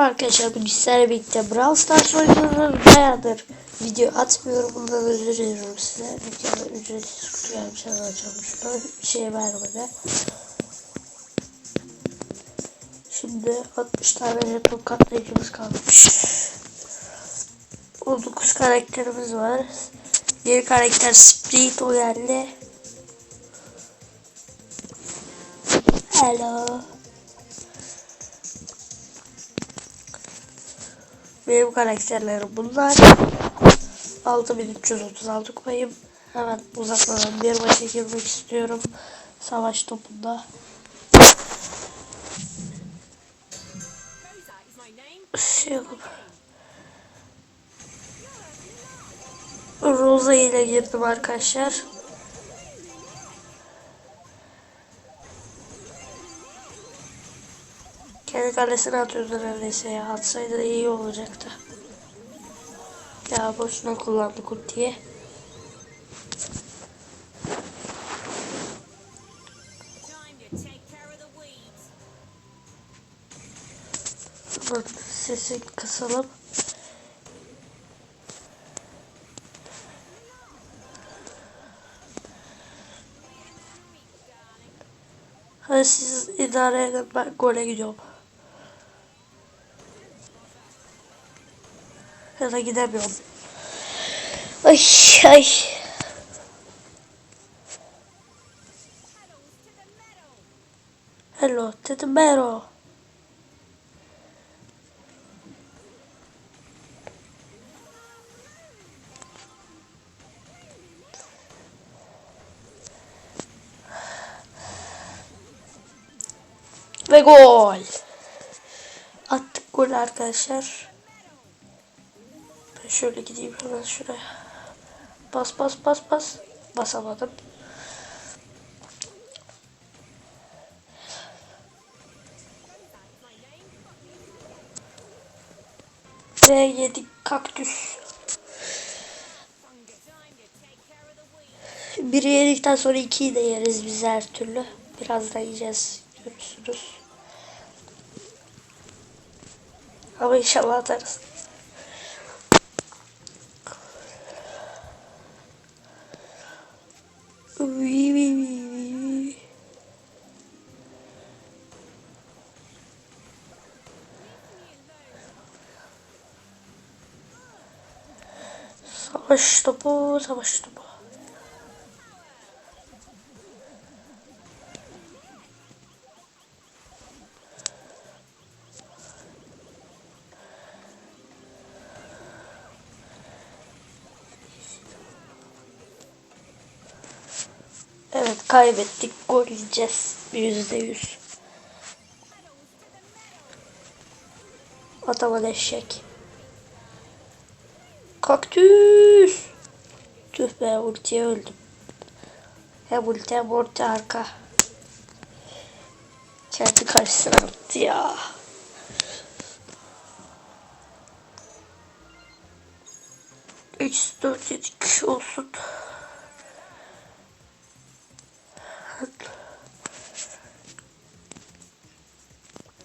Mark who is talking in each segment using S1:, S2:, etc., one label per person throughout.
S1: Merhaba arkadaşlar sizlerle birlikte Brawl Stars oynuyoruz. Bayağıdır video atmıyorum bundan özür diliyorum size. Videoda ücretsiz kutu gelmiş açılmış bir şey vermedi şimdi 60 tane jeton katlayıcımız kalmış. 19 karakterimiz var. Yeni karakter Spirit o geldi. Hello Benim karakterlerim bunlar. 6336 kupayım. Hemen uzatmadan bir maça girmek istiyorum. Savaş topunda. Şey. Rosa ile girdim arkadaşlar. Kalesine atıyordu neredeyse ya. Atsaydı iyi olacaktı. Ya boşuna kullandık ultiyi. Dur sesi kısalım. Hadi siz idare edin ben gole gidiyorum. Da gidemiyorum. Ay ay. Hello to the meadow. Ve gol. Attık gol arkadaşlar. Şöyle gideyim hemen şuraya. Bas bas bas bas. Basamadım. Ve yedik kaktüs. Biri yedikten sonra ikiyi de yeriz biz her türlü. Biraz da yiyeceğiz. Görürsünüz. Ama inşallah atarız. Savaş topu, savaş topu. Evet kaybettik. Gol yiyeceğiz. Yüzde yüz. Atama eşek. Kaktüs. Tüh be ultiye öldüm. Hem ulti hem orta arka. Kendi karşısına attı ya. Üç, dört, yedi, kişi olsun.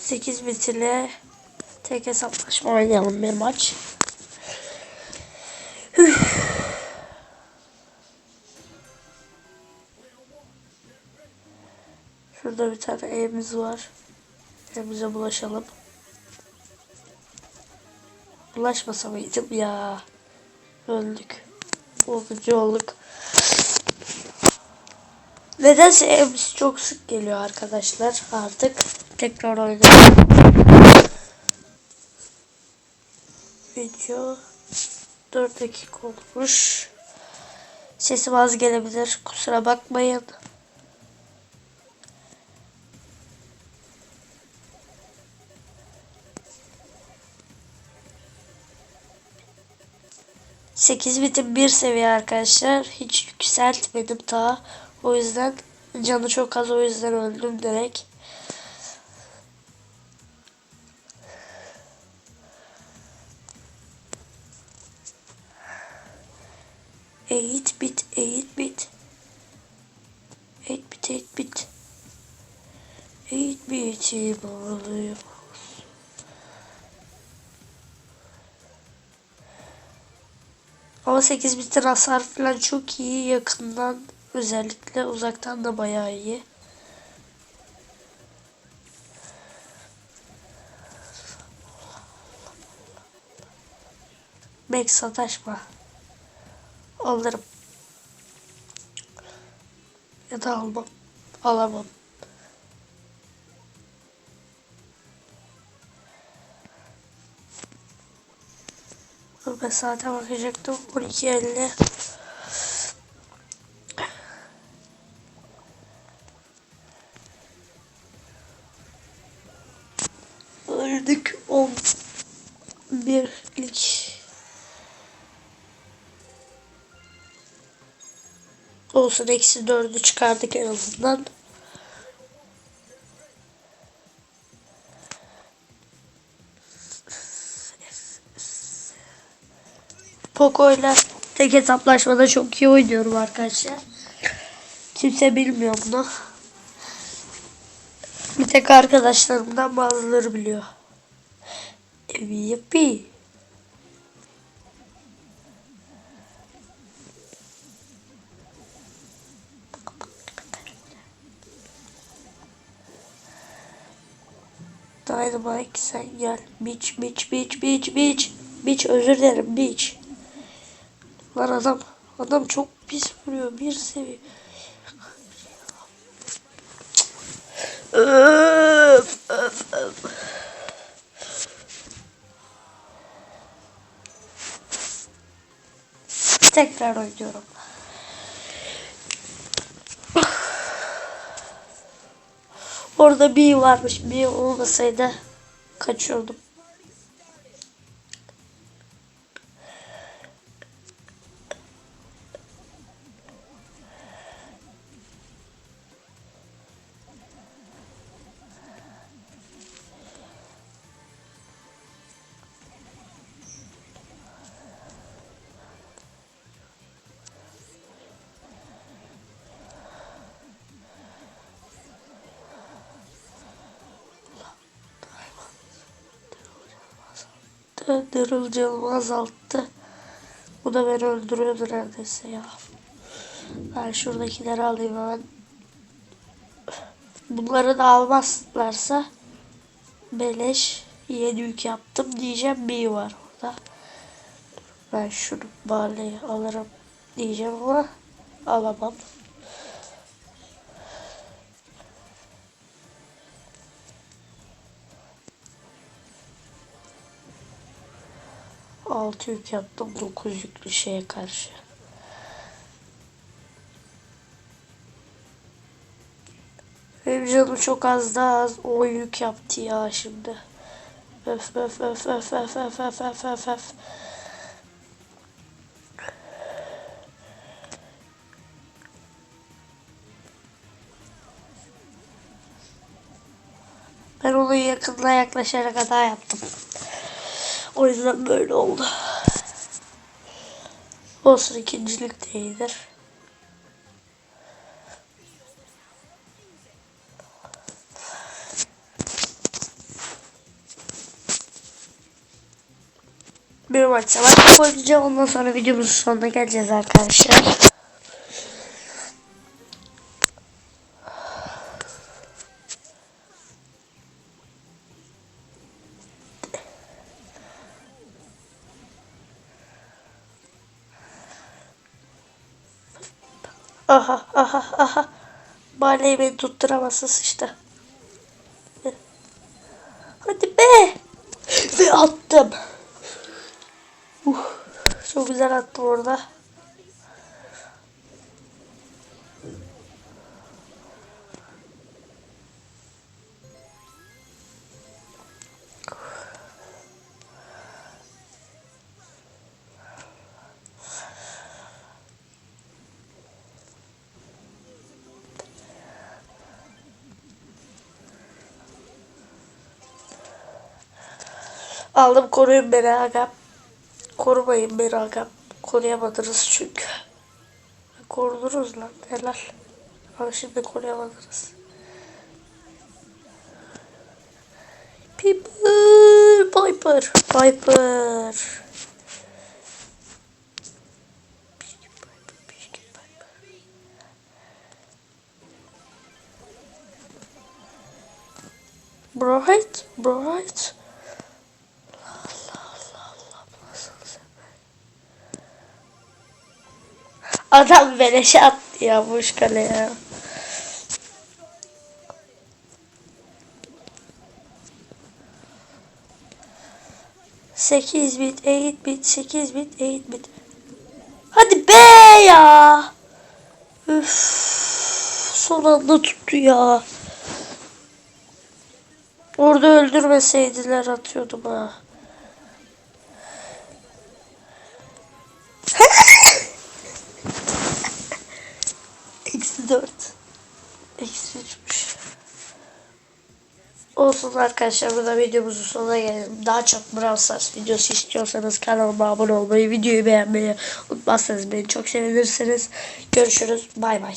S1: 8 bit ile tek hesaplaşma oynayalım bir maç. Şurada bir tane evimiz var. Evimize bulaşalım. Bulaşmasa mıydım ya? Öldük. Bozucu olduk. Nedense evimiz çok sık geliyor arkadaşlar artık. Tekrar oynayalım. Video 4 dakika olmuş. Sesim az gelebilir. Kusura bakmayın. Sekiz bitim bir seviye arkadaşlar. Hiç yükseltmedim daha. O yüzden canı çok az o yüzden öldüm direkt. Eğit bit, eğit bit. Eğit bit, eğit bit. Eğit biti bağlıyım. Ama 8 bitin hasar falan çok iyi yakından özellikle uzaktan da bayağı iyi. Max sataşma. Alırım. Ya da almam. Alamam. Ben saate bakacaktım. 12.50. 11'lik. Olsun eksi dördü çıkardık en azından. Poco'yla tek hesaplaşmada çok iyi oynuyorum arkadaşlar. Kimse bilmiyor bunu. Bir tek arkadaşlarımdan bazıları biliyor. Yapı. Dynamite sen gel. Bitch bitch bitch bitch bitch. Bitch özür dilerim bitch. Lan adam adam çok pis vuruyor bir seviye. Öf, öf, öf. Tekrar oynuyorum. Orada bir varmış. Bir olmasaydı kaçıyordum. Dırılcılığımı azalttı. Bu da beni öldürüyordu neredeyse ya. Ben şuradakileri alayım hemen. Bunları da almazlarsa beleş yeni yük yaptım diyeceğim bir var orada. Ben şunu bari alırım diyeceğim ama alamam. Altı yük yaptım dokuz yüklü şeye karşı. Benim canım çok az daha az o yük yaptı ya şimdi. Öf öf öf öf öf öf öf öf öf öf. Ben onu yakınına yaklaşarak hata yaptım. O yüzden böyle oldu. Olsun ikincilik de iyidir. Bir maç savaş oynayacağım. Ondan sonra videomuzun sonuna geleceğiz arkadaşlar. Aha aha aha. Barley beni tutturamazsa sıçtı. Hadi be. Ve attım. Uh, çok güzel attım orada. Aldım koruyun beni agam. Korumayın beni agam. Koruyamadınız çünkü. Korudunuz lan helal. Ama şimdi koruyamadınız. Piper, Piper, Piper. Bright, bright. Adam beleşe attı ya boş kaleye. Sekiz bit, eight bit, sekiz bit, eight bit. Hadi be ya. Üf, son anda tuttu ya. Orada öldürmeseydiler atıyordum ha. Eksi dört. Eksi üçmüş. Olsun arkadaşlar burada videomuzun sonuna gelelim. Daha çok Brawl Stars videosu istiyorsanız kanalıma abone olmayı, videoyu beğenmeyi unutmazsanız beni çok sevinirsiniz. Görüşürüz. Bay bay.